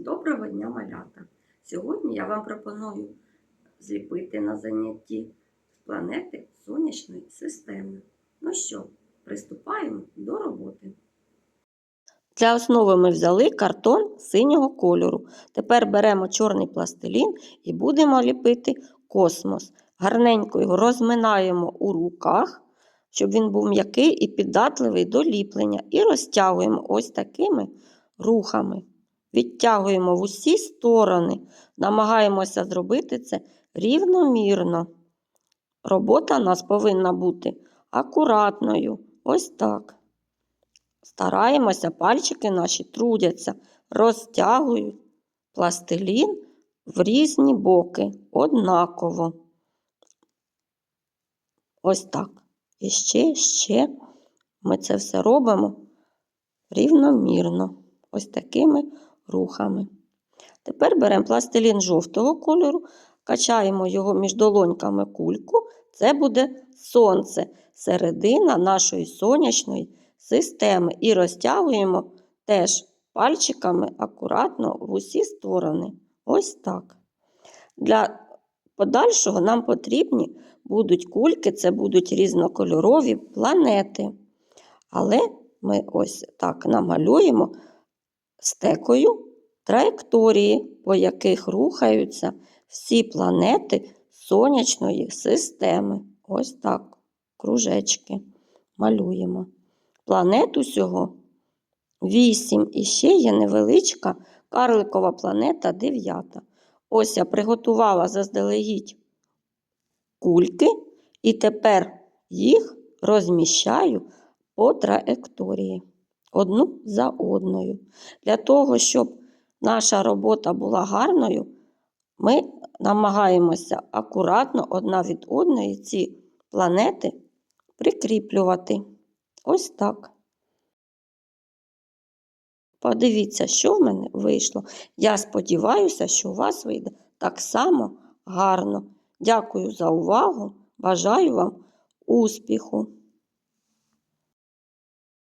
Доброго дня, малята! Сьогодні я вам пропоную зліпити на занятті планети Сонячної системи. Ну що, приступаємо до роботи. Для основи ми взяли картон синього кольору. Тепер беремо чорний пластилін і будемо ліпити космос. Гарненько його розминаємо у руках, щоб він був м'який і піддатливий до ліплення. І розтягуємо ось такими рухами. Відтягуємо в усі сторони, намагаємося зробити це рівномірно. Робота у нас повинна бути акуратною. Ось так. Стараємося, пальчики наші трудяться, розтягують пластилін в різні боки однаково. Ось так. І ще, ще ми це все робимо рівномірно. Ось такими рухами. Тепер беремо пластилін жовтого кольору, качаємо його між долоньками кульку. Це буде сонце, середина нашої сонячної системи. І розтягуємо теж пальчиками акуратно в усі сторони. Ось так. Для подальшого нам потрібні будуть кульки, це будуть різнокольорові планети. Але ми ось так намалюємо стекою траєкторії, по яких рухаються всі планети сонячної системи. Ось так, кружечки малюємо. Планет усього 8 і ще є невеличка карликова планета 9. Ось я приготувала заздалегідь кульки, і тепер їх розміщаю по траєкторії одну за одною. Для того, щоб наша робота була гарною, ми намагаємося акуратно одна від одної ці планети прикріплювати. Ось так. Подивіться, що в мене вийшло. Я сподіваюся, що у вас вийде так само гарно. Дякую за увагу. Бажаю вам успіху!